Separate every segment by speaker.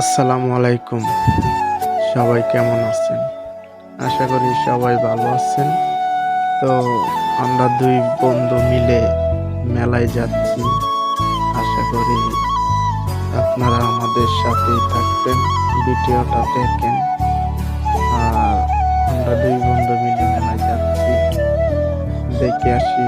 Speaker 1: আসসালামু আলাইকুম। সবাই কেমন আছেন? আশা করি সবাই ভালো আছেন। তো আমরা দুই বন্ধু মিলে মেলায় যাচ্ছি। আশা করি আপনারা আমাদের সাথেই থাকবেন, ভিডিওটা দেখেন। আর আমরা দুই বন্ধু মিলে মেলায় যাচ্ছি। দেখে আসি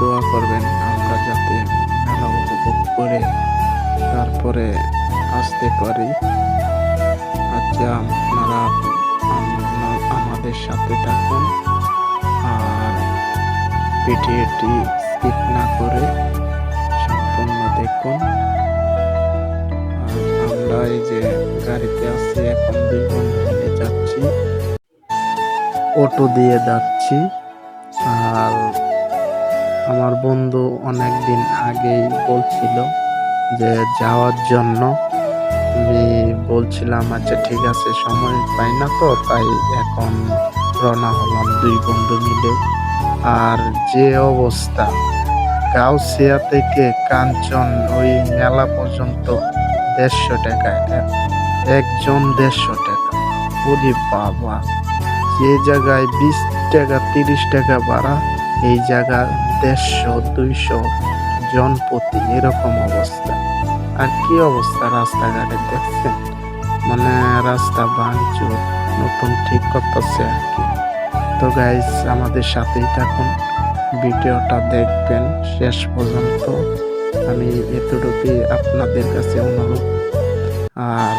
Speaker 1: দোয়া করবেন, আমরা যাতে মেলা উপভোগ করে তারপরে আসতে পারি। আচ্ছা আপনারা আম- আমাদের সাথে থাকুন আর ভিডিওটি স্কিপ না করে সম্পূর্ণ দেখুন। আমরা এই যে গাড়িতে আছি, এখন বন্ধু মিলে যাচ্ছি। অটো দিয়ে যাচ্ছি। আর আমার বন্ধু অনেক দিন আগেই বলছিল যে যাওয়ার জন্য। আমি বলছিলাম আচ্ছা ঠিক আছে, সময় পাই না তো, তাই এখন রওনা হলাম দুই বন্ধু মিলে। আর যে অবস্থা, গাউসিয়া থেকে কাঞ্চন ওই মেলা পর্যন্ত দেড়শো টাকা। এক- একজন দেড়শো টাকা। ওরে বাবা, যে জায়গায় বিশ টাকা, তিরিশ টাকা ভাড়া এই জায়গা দেড়শো, দুইশো জন প্রতি এরকম অবস্থা। আর কি অবস্থা রাস্তাঘাটে দেখছেন? মানে রাস্তা ভাঙচুর, নতুন ঠিক করতেছে আর কি। তো গাইস আমাদের সাথেই থাকুন, ভিডিওটা দেখবেন শেষ পর্যন্ত। আমি এতটুকুই আপনাদের কাছে অনুরোধ। আর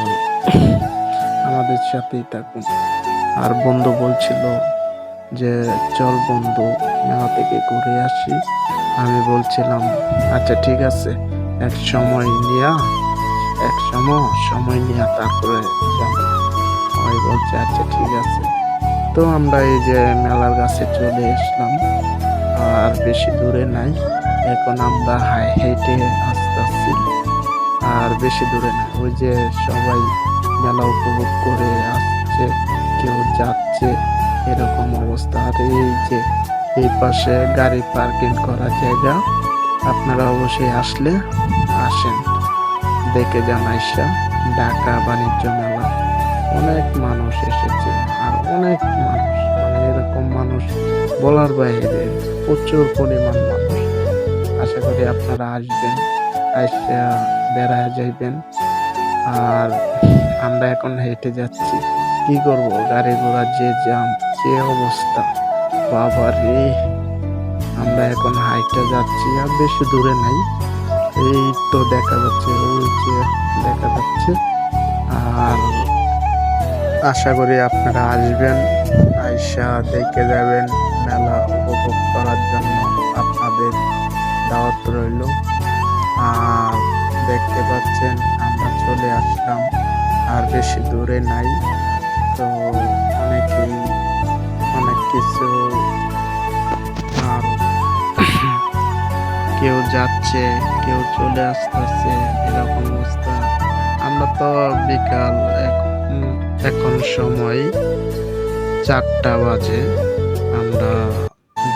Speaker 1: আমাদের সাথেই থাকুন। আর বন্ধু বলছিল যে, চল বন্ধু মেলা থেকে ঘুরে আসি। আমি বলছিলাম আচ্ছা ঠিক আছে, এক সময় নিয়া, এক সময় সময় নিয়া তারপরে ওই বলছে আচ্ছা ঠিক আছে। তো আমরা এই যে মেলার কাছে চলে আসলাম। আর বেশি দূরে নাই। এখন আমরা হাই হেঁটে আসছি আর বেশি দূরে নাই। ওই যে সবাই মেলা উপভোগ করে আসছে, কেউ যাচ্ছে, এরকম অবস্থা। আর এই যে এই পাশে গাড়ি পার্কিং করার জায়গা। আপনারা অবশ্যই আসলে আসেন। দেখে যান আইসা ঢাকা বাণিজ্য মেলা। অনেক মানুষ এসেছে আর অনেক মানুষ মানে এরকম মানুষ বলার বাইরে প্রচুর পরিমাণ মানুষ। আশা করি আপনারা আসবেন, আইসা বেড়ায় যাইবেন। আর আমরা এখন হেঁটে যাচ্ছি। কি করব? গাড়ি ঘোড়া যে জাম যে অবস্থা। বাবা রে, আমরা এখন হাইটে যাচ্ছি আর বেশি দূরে নাই। এই তো দেখা যাচ্ছে, ওই যে দেখা যাচ্ছে। আর আশা করি আপনারা আসবেন, আইসা দেখে যাবেন, মেলা উপভোগ করার জন্য আপনাদের দাওয়াত রইল। আর দেখতে পাচ্ছেন, আমরা চলে আসলাম, আর বেশি দূরে নাই। তো কিছু আর কেউ যাচ্ছে কেউ চলে আসতেছে এরকম অবস্থা। আমরা তো বিকাল এখন সময় চারটা বাজে আমরা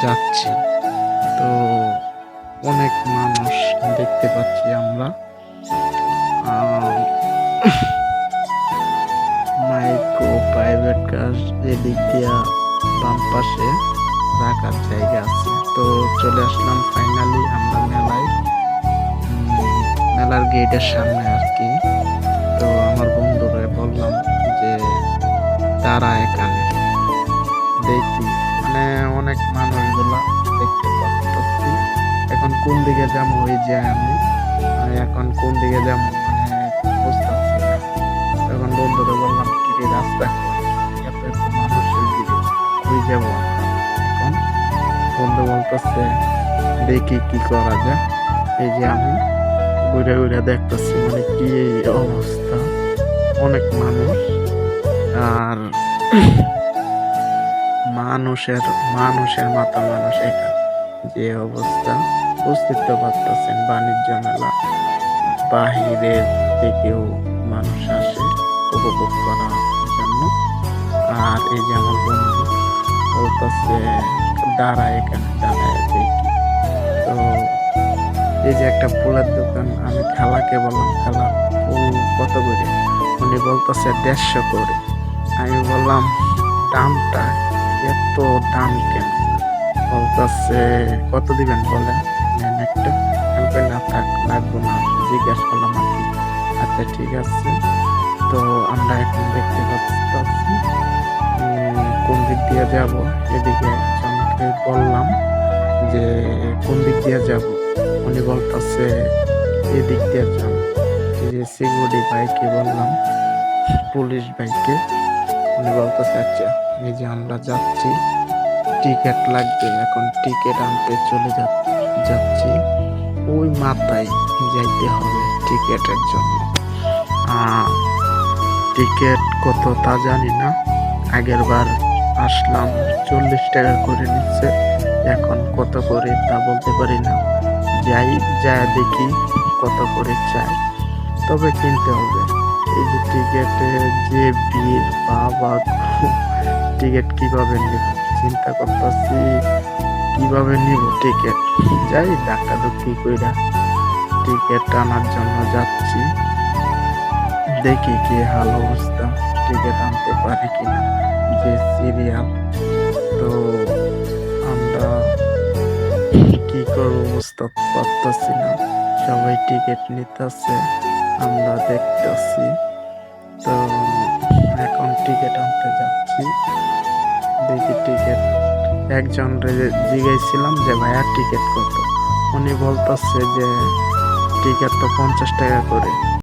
Speaker 1: যাচ্ছি। তো অনেক মানুষ দেখতে পাচ্ছি আমরা। আহ, মাইক প্রাইভেট কার এদিক দিয়া বাম পাশে রাখার জায়গা আছে। তো চলে আসলাম ফাইনালি আমরা মেলায়। মেলার গেটের সামনে আর কি। তো আমার বন্ধুরে বললাম যে, তারা এখানে। দেখি। মানে অনেক মানুষগুলো দেখতে পাচ্ছি এখন কোন দিকে যাব ওই যে আমি? আমি এখন কোন দিকে যাব? মানে বুঝতেছি না। তখন বন্ধুরে বললাম, কি রাস্তা? কই যাব এখন বন্ধু বলতেছে দেখি কি করা যায়। এই যে আমি ঘুরে ঘুরে দেখতেছি মানে কি এই অবস্থা। অনেক মানুষ আর মানুষের মানুষের মাথা মানুষ এখানে যে অবস্থা তো পারতেছেন বাণিজ্য মেলা। বাহিরের থেকেও মানুষ আসে উপভোগ করার জন্য। আর এই যে আমার বন্ধু বলতেছে, দাঁড়ায় এখানে, দাঁড়ায় দেখি। তো এই যে একটা ফুলের দোকান, আমি খালাকে বললাম, খালা ফুল কত করে? উনি বলতেছে, দেড়শো করে। আমি বললাম, দামটা এত দাম কেন? বলতেছে, কত দিবেন বলেন? নেন একটা। আমি না থাক, লাগবো না। জিজ্ঞাসা করলাম আর কি। আচ্ছা ঠিক আছে। তো আমরা এখন দেখতে পাচ্ছি। কোন দিক দিয়ে যাব? এদিকে একজনকে বললাম যে, কোন দিক দিয়ে যাব? উনি বলতেছে, এদিক দিয়ে যান। যে সিকিউরিটি ভাইকে বললাম পুলিশ ভাইকে উনি বলতেছে আচ্ছা এই যে আমরা যাচ্ছি টিকিট লাগবে। এখন টিকিট আনতে চলে যাচ্ছি। ওই মাথায় যাইতে হবে টিকিটের জন্য। টিকিট কত তা জানি না। আগের বার আসলাম, চল্লিশ টাকা করে নিচ্ছে। এখন কত করে তা বলতে পারি না। যাই, যা দেখি কত করে চাই। তবে কিনতে হবে। এই যে টিকিটে যে ভিড়, বাবা টিকিট কীভাবে নেব? চিন্তা করতেছি, কীভাবে নিব টিকিট যাই ডাক্তার কি কইরা টিকিট আনার জন্য যাচ্ছি। দেখি কি হাল অবস্থা। টিকিট আনতে পারি কিনা? যে সিরিয়াল তো আমরা কি করব বুঝতে পারতেছি না। সবাই টিকিট নিতেছে, আমরা দেখতেছি। তো এখন টিকিট আনতে যাচ্ছি। দেখি টিকিট একজন জিজ্ঞাসছিলাম যে, ভাইয়া টিকিট কত? উনি বলতেছে যে টিকিট তো পঞ্চাশ টাকা করে।